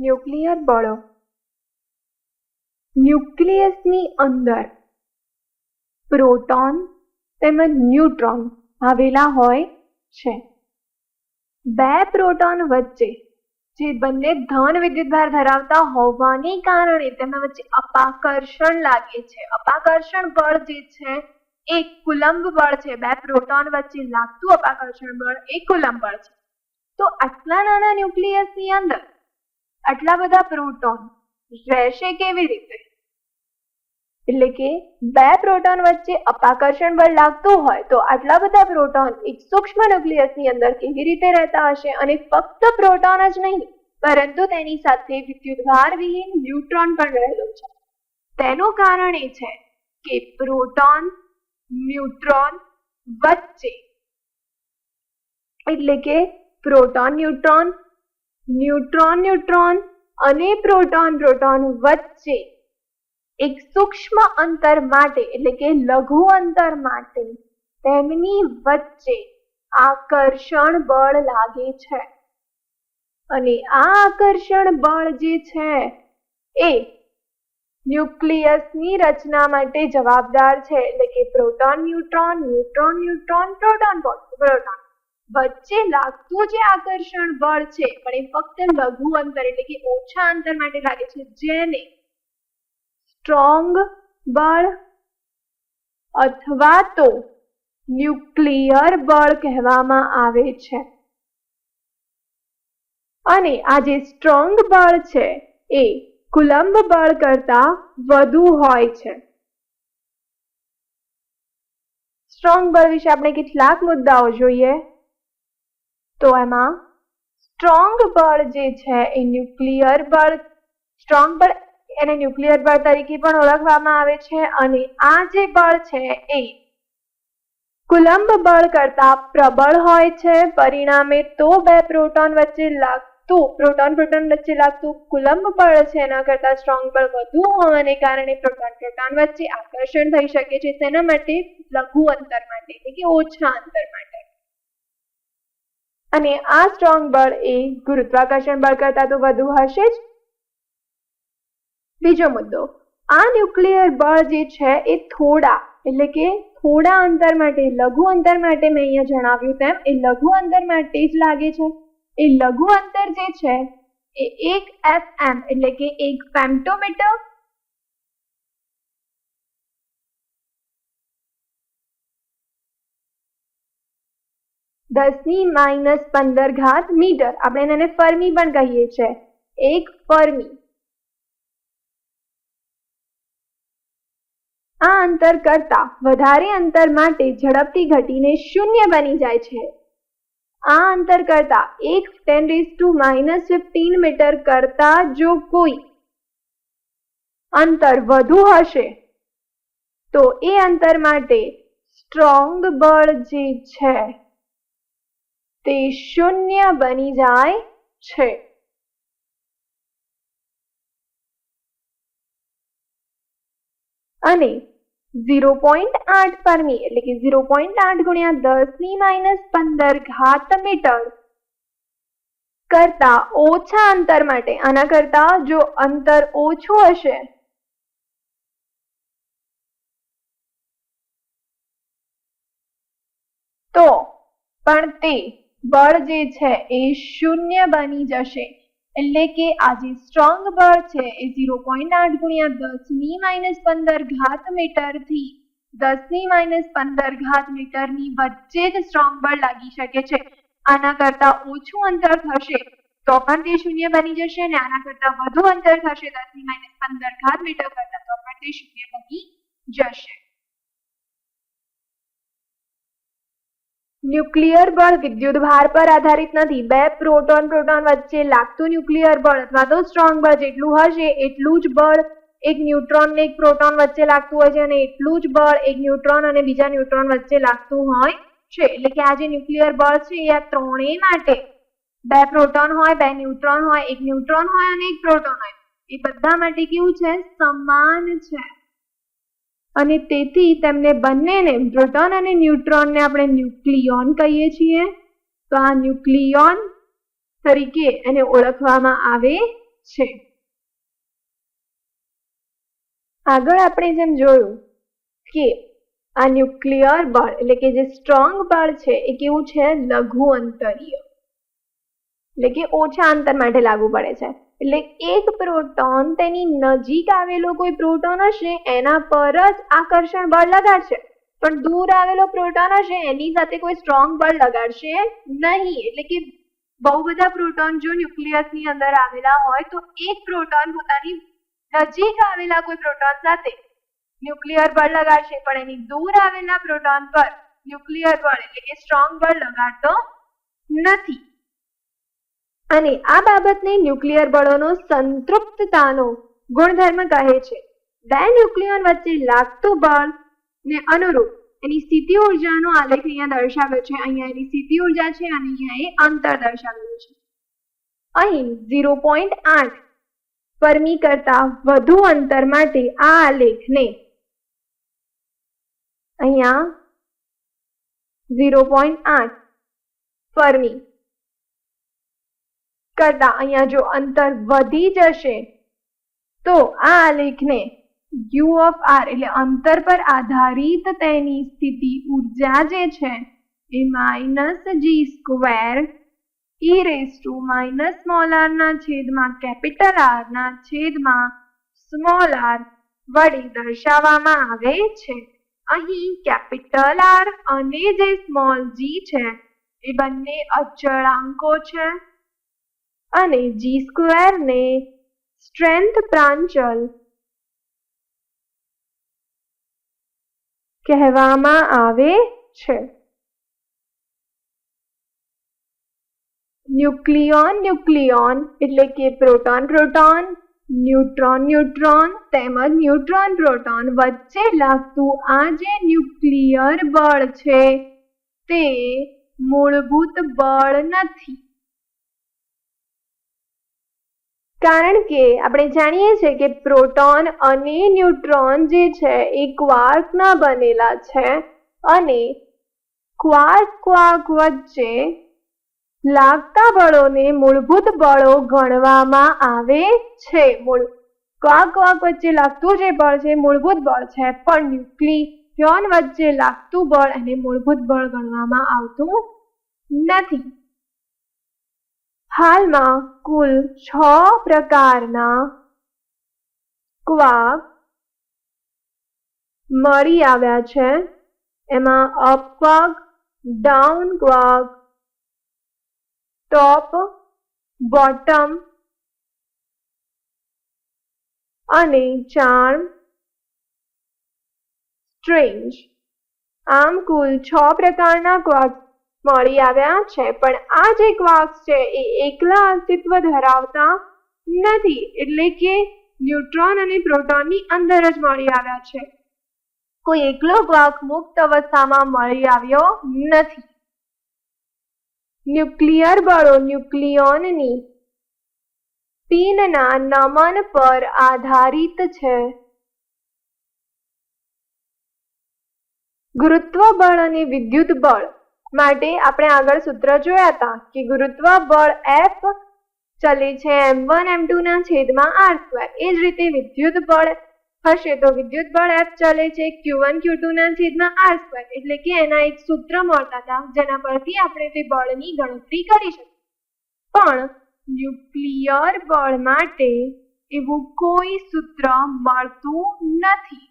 Nuclear બળો. ન્યુક્લિયસની અંદર proton તેમજ ન્યુટ્રોન આવેલા હોય છે. બે પ્રોટોન વચ્ચે જે બંને ધન વિદ્યુતભાર ધરાવતા હોવાને કારણે તેમના વચ્ચે અપાકર્ષણ લાગે છે. અપાકર્ષણ બળ જે છે એ કુલંબ બળ છે. બે પ્રોટોન વચ્ચે લાગતું અપાકર્ષણ બળ એ કુલંબ બળ છે. તો આટલા નાના ન્યુક્લિયસની અંદર આટલા બધા પ્રોટોન રહેશે કેવી રીતે? એટલે કે બે પ્રોટોન વચ્ચે અપાકર્ષણ બળ લાગતું હોય તો આટલા બધા પ્રોટોન એક સૂક્ષ્મ ન્યુક્લિયસની અંદર કેવી રીતે રહેતા હશે? અને ફક્ત પ્રોટોન જ નહીં, પરંતુ તેની સાથે વિદ્યુતભાર વિહીન ન્યુટ્રોન પણ રહેલો છે. તેનું કારણ એ છે કે પ્રોટોન ન્યુટ્રોન વચ્ચે, એટલે કે પ્રોટોન ન્યુટ્રોન ન્યુટ્રોન ન્યુટ્રોન અને પ્રોટોન પ્રોટોન વચ્ચે એક સૂક્ષ્મ અંતર માટે, એટલે કે લઘુ અંતર માટે તેમની વચ્ચે આકર્ષણ બળ લાગે છે. અને આ આકર્ષણ બળ જે છે એ ન્યુક્લિયસની રચના માટે જવાબદાર છે, એટલે કે proton, neutron neutron neutron, proton proton વચ્ચે લાગતું જે આકર્ષણ બળ છે, પણ એ ફક્ત લઘુ અંતર એટલે કે ઓછા અંતર માટે લાગે છે, જેને સ્ટ્રોંગ બળ અથવા તો ન્યુક્લિયર બળ કહેવામાં આવે છે. અને આ જે સ્ટ્રોંગ બળ છે, એ કુલંબ બળ કરતા વધુ હોય છે. સ્ટ્રોંગ બળ વિશે આપણે કેટલાક મુદ્દાઓ જોઈએ. તો એમાં સ્ટ્રોંગ બળ જે છે એ ન્યુક્લિયર બળ સ્ટ્રોંગ બળ એને ન્યુક્લિયર બળ તરીકે પણ ઓળખવામાં આવે છે અને આ જે બળ છે એ કુલંબ બળ કરતા પ્રબળ હોય છે. પરિણામે તો બે પ્રોટોન વચ્ચે લાગતું, પ્રોટોન પ્રોટોન વચ્ચે લાગતું કુલંબ બળ છે એના કરતા સ્ટ્રોંગ બળ વધુ હોવાને કારણે પ્રોટોન પ્રોટોન વચ્ચે આકર્ષણ થઈ શકે છે. તેના માટે લઘુ અંતર માટે, એટલે કે ઓછા અંતર માટે. અને આ સ્ટ્રોંગ બળ એ ગુરુત્વાકર્ષણ બળ કરતા તો વધુ હશે જ. બીજો મુદ્દો, આ ન્યુક્લિયર બળ જે છે એ થોડા, એટલે કે થોડા અંતર માટે, લઘુ અંતર માટે મેં અહીંયા જણાવ્યું તેમ, એ લઘુ અંતર માટે જ લાગે છે. એ લઘુ અંતર જે છે, એ એક એફ એમ એટલે કે એક ફેમ્ટોમીટર દસની માઇનસ પંદર ઘાત મીટર. આપણે એને ફર્મી પણ કહીએ છીએ એક ફર્મી. આ અંતર કરતા વધારે અંતર માટે ઝડપથી ઘટીને શૂન્ય બની જાય છે. આ અંતર કરતા એક ten raise to minus fifteen metre કરતા જો કોઈ અંતર વધુ હશે, તો એ અંતર માટે સ્ટ્રોંગ બળ જે છે તે શૂન્ય બની જાય છે. અને ઝીરો પોઈન્ટ આઠ પરમી એટલે કે ઝીરો પોઈન્ટ આઠ ગુણ્યા દસની માઇનસ પંદર ઘાત મીટર કરતા ઓછા અંતર માટે, આના કરતા જો અંતર ઓછું હશે, તો પણ તે બળ જે છે એ શૂન્ય બની જશે. એટલે કે આ જે સ્ટ્રોંગ બળ છે એ ઝીરો પોઈન્ટ આઠ ગુણ્યા દસની માઇનસ પંદર ઘાત મીટરથી દસની માઇનસ પંદર ઘાત મીટરની વચ્ચે જ સ્ટ્રોંગ બળ લાગી શકે છે. આના કરતા ઓછું અંતર થશે તો પણ તે શૂન્ય બની જશે અને આના કરતા વધુ અંતર થશે દસની માઇનસ પંદર ઘાત મીટર કરતા તો પણ તે શૂન્ય બની જશે. ન્યુક્લિયર બળ વિદ્યુત ભાર પર આધારિત નથી. બે પ્રોટોન પ્રોટોન વચ્ચે લાગતું ન્યુક્લિયર બળ અથવા તો સ્ટ્રોંગ બળ જેટલું હશે, એટલું જ બળ એક ન્યુટ્રોન ને એક પ્રોટોન વચ્ચે લાગતું હોય છે અને એટલું જ બળ એક ન્યુટ્રોન અને બીજા ન્યુટ્રોન વચ્ચે લાગતું હોય છે. એટલે કે આ જે ન્યુક્લિયર બળ છે એ આ ત્રણેય માટે બે પ્રોટોન હોય, બે ન્યુટ્રોન હોય, એક ન્યુટ્રોન હોય અને એક પ્રોટોન હોય. એ બધા માટે કેવું છે? સમાન છે. અને તેથી તેમને બંનેને પ્રોટોન અને ન્યુટ્રોનને આપણે ન્યુક્લિયોન કહીએ છીએ. તો આ ન્યુક્લિયોન તરીકે એને ઓળખવામાં આવે છે. આગળ આપણે જેમ જોયું કે આ ન્યુક્લિયર બળ એટલે કે જે સ્ટ્રોંગ બળ છે એ કેવું છે? લઘુ અંતરીય. એટલે કે ઓછા અંતર માટે લાગુ પડે છે. એટલે એક પ્રોટોન તેની નજીક આવેલો કોઈ પ્રોટોન હશે, એના પર જ આકર્ષણ બળ લગાડશે. પણ દૂર આવેલો પ્રોટોન હશે, એની સાથે કોઈ સ્ટ્રોંગ બળ લગાડશે નહીં. એટલે કે બહુ બધા પ્રોટોન જો ન્યુક્લિયસની અંદર આવેલા હોય, તો એક પ્રોટોન પોતાની નજીક આવેલા કોઈ પ્રોટોન સાથે ન્યુક્લિયર બળ લગાડશે. પણ એની દૂર આવેલા પ્રોટોન પર ન્યુક્લિયર બળ, એટલે કે સ્ટ્રોંગ બળ લગાડતો નથી. અને આ બાબતને ન્યુક્લિયર બળોનો સંતૃપ્તતાનો ગુણધર્મ કહે છે. બે ન્યુક્લિયર વચ્ચે લાગતું બળ ને અનુરૂપ એની સ્થિતિ ઉર્જાનો આલેખ અહીંયા દર્શાવ્યો છે. અહીંયા એની સ્થિતિ ઊર્જા છે અને અહીંયા એ અંતર દર્શાવેલું છે. અહીં ઝીરો પોઈન્ટ આઠ પરમી કરતા વધુ અંતર માટે આ આલેખને અહીંયા ઝીરો પોઈન્ટ આઠ ફરમી કરતા અહીંયા જો અંતર વધી જશે, તો આ આલેખને યુ ઓફ આર એટલે અંતર પર આધારિત તેની સ્થિતિ ઊર્જા જે છે એ minus G square E raise to minus small R ના છેદમાં કેપિટલ આર ના છેદમાં સ્મોલ આર વડે દર્શાવવામાં આવે છે. અહીં કેપિટલ આર અને જે સ્મોલ જી છે, એ બંને અચળાંકો છે. અને જી સ્ક્વેર ને સ્ટ્રેન્થ પ્રાંચલ કહેવામાં આવે છે. ન્યુક્લિયોન ન્યુક્લિયોન એટલે કે પ્રોટોન પ્રોટોન ન્યુટ્રોન ન્યુટ્રોન તેમજ ન્યુટ્રોન પ્રોટોન વચ્ચે લાગતું આ જે ન્યુક્લિયર બળ છે તે મૂળભૂત બળ નથી. કારણ કે આપણે જાણીએ છીએ કે પ્રોટોન અને ન્યુટ્રોન જે છે એ ક્વાર્કના બનેલા છે અને ક્વાર્ક ક્વાર્ક વચ્ચે લાગતા બળોને મૂળભૂત બળો ગણવામાં આવે છે. મૂળ ક્વાર્ક ક્વાર્ક વચ્ચે લાગતું જે બળ છે મૂળભૂત બળ છે, પણ ન્યુક્લિયોન વચ્ચે લાગતું બળ અને મૂળભૂત બળ ગણવામાં આવતું નથી. હાલમાં કુલ છ પ્રકારના ક્વાક મળી આવ્યા છે. એમાં અપ ક્વાક ડાઉન ક્વાક ટોપ, બોટમ અને ચાર્મ સ્ટ્રેન્જ. આમ કુલ છ પ્રકારના ક્વાક મળી આવ્યા છે. પણ આ જે ક્વાર્ક્સ છે, એ એકલા અસ્તિત્વ ધરાવતા નથી. એટલે કે ન્યુટ્રોન અને પ્રોટોનની અંદર જ મળી આવ્યા છે. કોઈ એકલો ક્વાર્ક મુક્ત અવસ્થામાં મળી આવ્યો નથી. ન્યુક્લિયર બળો ન્યુક્લિયોનની પિનના નમન પર આધારિત છે. ગુરુત્વ બળ અને વિદ્યુત બળ માટે આપણે આગળ સૂત્ર જોયા હતા કે ગુરુત્વ બળ એફ ચલે છે એમ વન એમ ટુ ના છેદમાં આર સ્ક્વેર એ જ રીતે વિદ્યુત બળ હશે તો વિદ્યુત બળ એફ ચલે છે ક્યુ વન ક્યુ ટુ ના છેદમાં આર સ્ક્વેર એટલે કે એના એક સૂત્ર મળતા હતા, જેના પરથી આપણે તે બળની ગણતરી કરી શકીએ. પણ ન્યુક્લિયર બળ માટે એવું કોઈ સૂત્ર મળતું નથી.